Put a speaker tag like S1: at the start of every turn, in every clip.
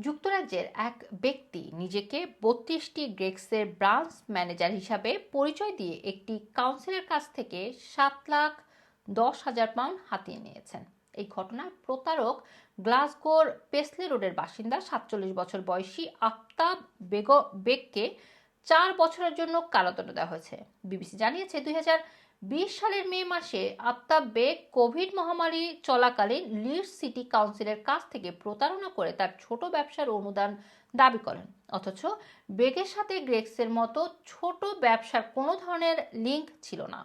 S1: যুক্তরাজ্যের এক ব্যক্তি নিজেকে বত্রিশটি গ্রেক্সের ব্রাঞ্চ ম্যানেজার হিসাবে পরিচয় দিয়ে একটি কাউন্সিলের কাছ থেকে সাত লাখ দশ হাজার পাউন্ড হাতিয়ে নিয়েছেন। এই ঘটনার প্রতারক গ্লাসগোর পেসলে রোডের বাসিন্দা সাতচল্লিশ বছর বয়সী আফতাব বেগ বেগকে চার বছরের জন্য কারাদণ্ড দেওয়া হয়েছে। বিবিসি জানিয়েছে, দুই বিশ সালের মে মাসে আফতাব বেগ কোভিড মহামারী চলাকালীন লিডস সিটি কাউন্সিলের কাছ থেকে প্রতারণা করে তার ছোট ব্যবসার অনুদান দাবি করেন। অথচ বেগের সাথে গ্রেক্সের মতো ছোট ব্যবসার কোনো ধরনের লিঙ্ক ছিল না।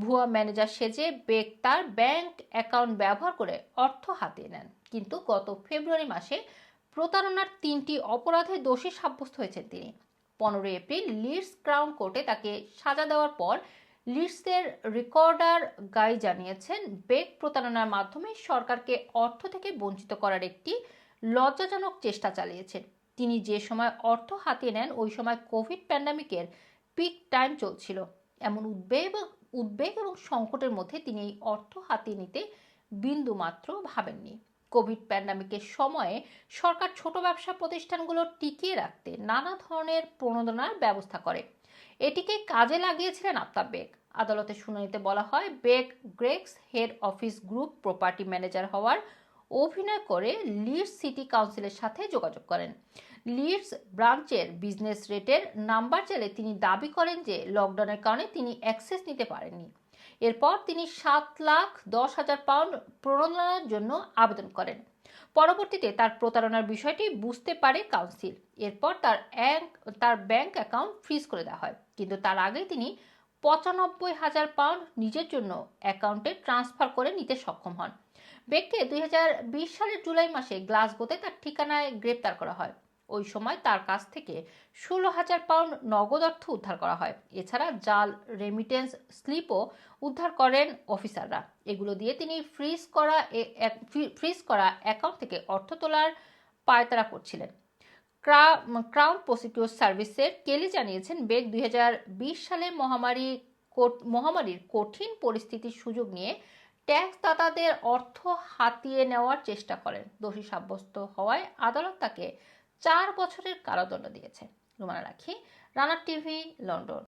S1: ভুয়া ম্যানেজার সেজে বেগ তার ব্যাংক অ্যাকাউন্ট ব্যবহার করে অর্থ হাতিয়ে নেন। কিন্তু গত ফেব্রুয়ারি মাসে প্রতারণার তিনটি অপরাধে দোষী সাব্যস্ত হয়েছেন তিনি। পনেরোই এপ্রিল লিডস ক্রাউন কোর্টে তাকে সাজা দেওয়ার পর লিডসের রেকর্ডার গাই জানিয়েছেন, বেগ প্রতারণার মাধ্যমে সরকারকে অর্থ থেকে বঞ্চিত করার একটি লজ্জাজনক চেষ্টা চালিয়েছেন। তিনি যে সময় অর্থ হাতিয়ে নেন, ওই সময় কোভিড প্যান্ডামিকের পিক টাইম চলছিল। এমন উদ্বেগ উদ্বেগ এবং সংকটের মধ্যে তিনি এই অর্থ হাতিয়ে নিতে বিন্দু মাত্র ভাবেননি। কোভিড প্যান্ডামিকের সময়ে সরকার ছোট ব্যবসা প্রতিষ্ঠানগুলো টিকিয়ে রাখতে নানা ধরনের প্রণোদনার ব্যবস্থা করে। এটিকে কাজে লাগিয়েছিলেন আফতাব বেগ। আদালতে শুনানিতে বলা হয়, বেগ গ্রেক্স head office group property manager হওয়ার অভিনয় করে লিডস সিটি কাউন্সিলের সাথে যোগাযোগ করেন। লিডস ব্রাঞ্চের বিজনেস রেটের নাম্বার চাইলে তিনি দাবি করেন যে, লকডাউনের কারণে তিনি অ্যাক্সেস নিতে পারেননি। এরপর তিনি সাত লাখ দশ হাজার পাউন্ড প্রণোদনার জন্য আবেদন করেন। পরবর্তীতে তার প্রতারণার বিষয়টি বুঝতে পারে কাউন্সিল। এরপর তার তার ব্যাংক অ্যাকাউন্ট ফ্রিজ করে দেওয়া হয়। কিন্তু তার আগে তিনি পঁচানব্বই হাজার পাউন্ড নিজের জন্য অ্যাকাউন্টে ট্রান্সফার করে নিতে সক্ষম হন। বেগকে দুই সালের জুলাই মাসে গ্লাসগোতে তার ঠিকানায় গ্রেপ্তার করা হয়। ওই সময় তার কাছ থেকে ষোলো হাজার পাউন্ড নগদ অর্থ উদ্ধার করা হয়। এছাড়া জাল রেমিটেন্স স্লিপও উদ্ধার করেন অফিসাররা। এগুলো দিয়ে তিনি ফ্রিজ করা ফ্রিজ করা অ্যাকাউন্ট থেকে অর্থ তোলার পায়তারা করছিলেন। ক্রাউন প্রসিকিউর সার্ভিসের কেলি জানিয়েছেন, বেগ দুই হাজার বিশ সালে মহামারী মহামারীর কঠিন পরিস্থিতির সুযোগ নিয়ে ট্যাক্স দাতাদের অর্থ হাতিয়ে নেওয়ার চেষ্টা করেন। দোষী সাব্যস্ত হওয়ায় আদালত তাকে চার বছরের কারাদণ্ড দিয়েছে। রুমানা রাখি রানার টিভি লন্ডন।